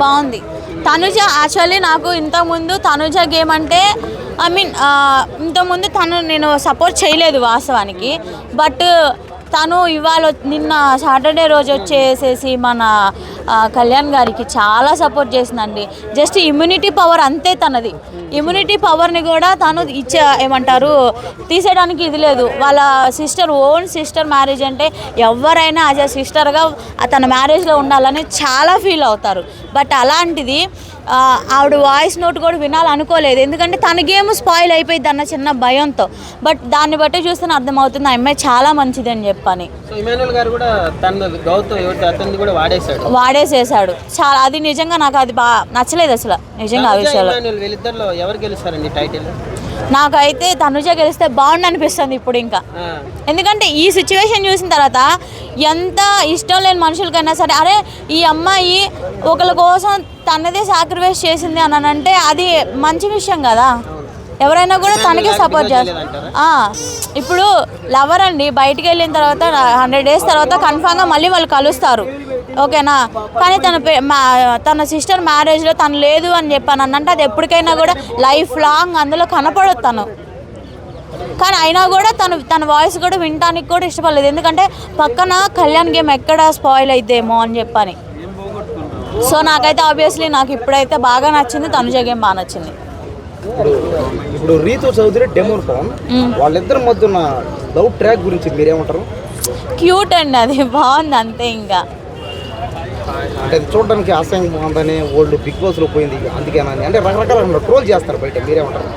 బాగుంది. తనుజ యాక్చువల్లీ నాకు ఇంతకుముందు తనుజ గేమ్ అంటే ఐ మీన్ ఇంతకుముందు తను నేను సపోర్ట్ చేయలేదు వాస్తవానికి. బట్ తను ఇవాళ నిన్న సాటర్డే రోజు వచ్చేసేసి మన కళ్యాణ్ గారికి చాలా సపోర్ట్ చేసిందండి. జస్ట్ ఇమ్యూనిటీ పవర్ అంతే తనది. ఇమ్యూనిటీ పవర్ని కూడా తను ఇచ్చే ఏమంటారు తీసేయడానికి ఇది లేదు. వాళ్ళ సిస్టర్ ఓన్ సిస్టర్ మ్యారేజ్ అంటే ఎవరైనా యాజ్ అ సిస్టర్గా తన మ్యారేజ్లో ఉండాలని చాలా ఫీల్ అవుతారు. బట్ అలాంటిది ఆవిడ వాయిస్ నోట్ కూడా వినాలనుకోలేదు. ఎందుకంటే తన గేమ్ స్పాయిల్ అయిపోయింది అన్న చిన్న భయంతో. బట్ దాన్ని బట్టి చూస్తే అర్థమవుతుంది ఆ అమ్మాయి చాలా మంచిది అని చెప్పని. సో వాడేశాడు వాడేసేసాడు చాలా అది నిజంగా నాకు అది బాగా నచ్చలేదు అసలు నిజంగా ఆ విషయంలో. ఇమానుయల్ వీళ్ళిద్దరిలో ఎవరు గెలుస్తారండి టైటిల్? నాకైతే తనుజ గెలిస్తే బాగుండు అనిపిస్తుంది ఇప్పుడు ఇంకా. ఎందుకంటే ఈ సిచ్యువేషన్ చూసిన తర్వాత ఎంత ఇష్టం లేని మనుషులకైనా సరే అరే ఈ అమ్మాయి ఒకరి కోసం తనదే సాక్రిఫైస్ చేసింది అని అంటే అది మంచి విషయం కదా. ఎవరైనా కూడా తనకే సపోర్ట్ చేస్తారు ఇప్పుడు లవర్ అండి బయటికి వెళ్ళిన తర్వాత హండ్రెడ్ డేస్ తర్వాత కన్ఫామ్గా మళ్ళీ వాళ్ళు కలుస్తారు. ఓకేనా? కానీ తన మా తన సిస్టర్ మ్యారేజ్లో తను లేదు అని చెప్పాను. అంటే అది ఎప్పటికైనా కూడా లైఫ్ లాంగ్ అందులో కనపడదు తను. కానీ అయినా కూడా తను తన వాయిస్ కూడా వినడానికి కూడా ఇష్టపడలేదు. ఎందుకంటే పక్కన కళ్యాణ్ గేమ్ ఎక్కడ స్పాయిల్ అయిద్దేమో అని చెప్పని. సో నాకైతే ఆబ్వియస్లీ నాకు ఇప్పుడైతే బాగా నచ్చింది తనుజ గేమ్ బాగా నచ్చింది. ఇప్పుడు రీతు చౌదరి డెమోర్ పవన్ వాళ్ళిద్దరి మధ్య ఉన్న లవ్ ట్రాక్ గురించి మీరేమంటారు? క్యూట్ అండి అది. బాగుంది అంతే ఇంకా. అంటే అది చూడడానికి అసహ్యంగా ఉందని ఓల్డ్ బిగ్ బాస్లో పోయింది అందుకేనని అంటే రకరకాల ట్రోల్ చేస్తారు బయట మీరేమంటారు?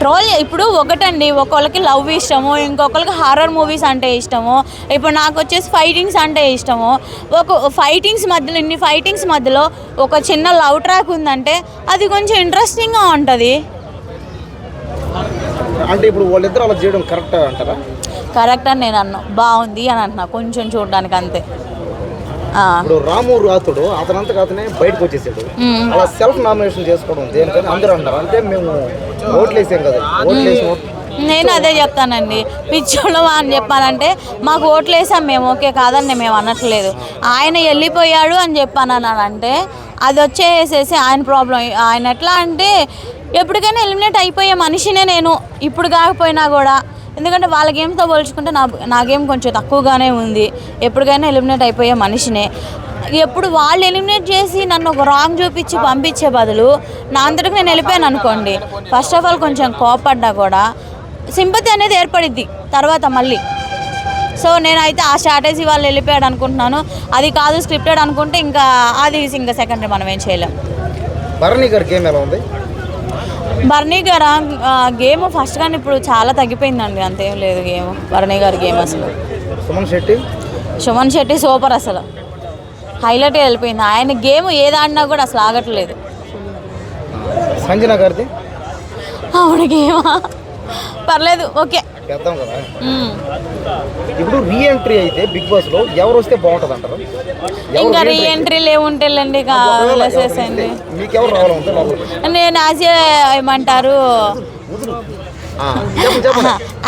ట్రోల్ ఇప్పుడు ఒకటండి ఒకళ్ళకి లవ్ ఇష్టము ఇంకొకరికి హారర్ మూవీస్ అంటే ఇష్టము. ఇప్పుడు నాకు వచ్చేసి ఫైటింగ్స్ అంటే ఇష్టము. ఒక ఫైటింగ్స్ మధ్యలో ఇన్ని ఫైటింగ్స్ మధ్యలో ఒక చిన్న లవ్ ట్రాక్ ఉందంటే అది కొంచెం ఇంట్రెస్టింగ్గా ఉంటుంది. అంటే ఇప్పుడు వాళ్ళిద్దరు అలా చేయడం కరెక్ట్ అంటారా? కరెక్ట్ అని నేను అన్నా. బాగుంది అని అంటున్నా. కొంచెం చూడడానికి అంతే. ఇప్పుడు రాము రాతుడు అతనంతకు అతనే బయటకు వచ్చేసాడు. అలా సెల్ఫ్ నామినేషన్ చేసుకోవడం దేనికని అందరూ అంటారు అంటే మేము ఓట్లు వేసాం కదా ఓట్లు వేసి నేను అదే చెప్తానండి. పిచ్చోళ్ళం అని చెప్పానంటే మాకు ఓట్లు వేసాం మేము. ఓకే కాదని మేము అనట్లేదు. ఆయన వెళ్ళిపోయాడు అని చెప్పాను అంటే అది వచ్చేసేసి ఆయన ప్రాబ్లం ఆయన ఎట్లా అంటే ఎప్పటికైనా ఎలిమినేట్ అయిపోయే మనిషినే నేను. ఇప్పుడు కాకపోయినా కూడా ఎందుకంటే వాళ్ళ గేమ్తో పోల్చుకుంటే నా నా గేమ్ కొంచెం తక్కువగానే ఉంది. ఎప్పటికైనా ఎలిమినేట్ అయిపోయే మనిషినే. ఎప్పుడు వాళ్ళు ఎలిమినేట్ చేసి నన్ను ఒక రాంగ్ చూపించి పంపించే బదులు నా అంతటికి నేను వెళ్ళిపోయాను అనుకోండి. ఫస్ట్ ఆఫ్ ఆల్ కొంచెం కోపడ్డా కూడా సింపతి అనేది ఏర్పడిద్ది. తర్వాత మళ్ళీ. సో నేనైతే ఆ స్ట్రాటజీ వాళ్ళు వెళ్ళిపోయాడు అనుకుంటున్నాను. అది కాదు స్క్రిప్టెడ్ అనుకుంటే ఇంకా అది ఇంకా సెకండ్ మనం ఏం చేయలేం. భరణి గారి గేమ్ ఎలా ఉంది? బర్నీ గారు? గేమ్ ఫస్ట్ కానీ ఇప్పుడు చాలా తగ్గిపోయిందండి. అంతేం లేదు గేమ్. బర్నీ గారి గేమ్ అసలు. సుమన్ శెట్టి? సుమన్ శెట్టి సూపర్ అసలు. హైలైట్ వెళ్ళిపోయింది. ఆయన గేమ్ ఏది ఆడినా కూడా అసలు ఆగట్లేదు. సంజన గారిది? అవును గేమా? పర్లేదు. ఓకే. చేద్దాం కదా. ఇప్పుడు రీ ఎంట్రీ అయితే బిగ్ బాస్లో ఎవరు వస్తే బాగుంటుంది అంటారు ఇంకా రీ re-entry? ఎంట్రీలు ఏముంటాయండి ఇక ఒకవేళ ఎవరు వదిలేసేసండి వస్తే మీకు ఎవరు రావాలంటే లోపలికి నేను యాజ్ ఏమంటారు?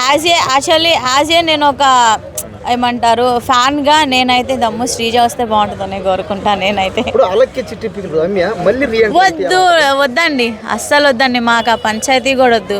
As a actually as a నేను ఒక ఏమంటారు ఫ్యాన్గా నేనైతే దమ్ము శ్రీజ వస్తే బాగుంటుందని కోరుకుంటాను నేనైతే. వద్దు వద్దండి. అస్సలు వద్దండి మాకు ఆ పంచాయతీ కూడా వద్దు.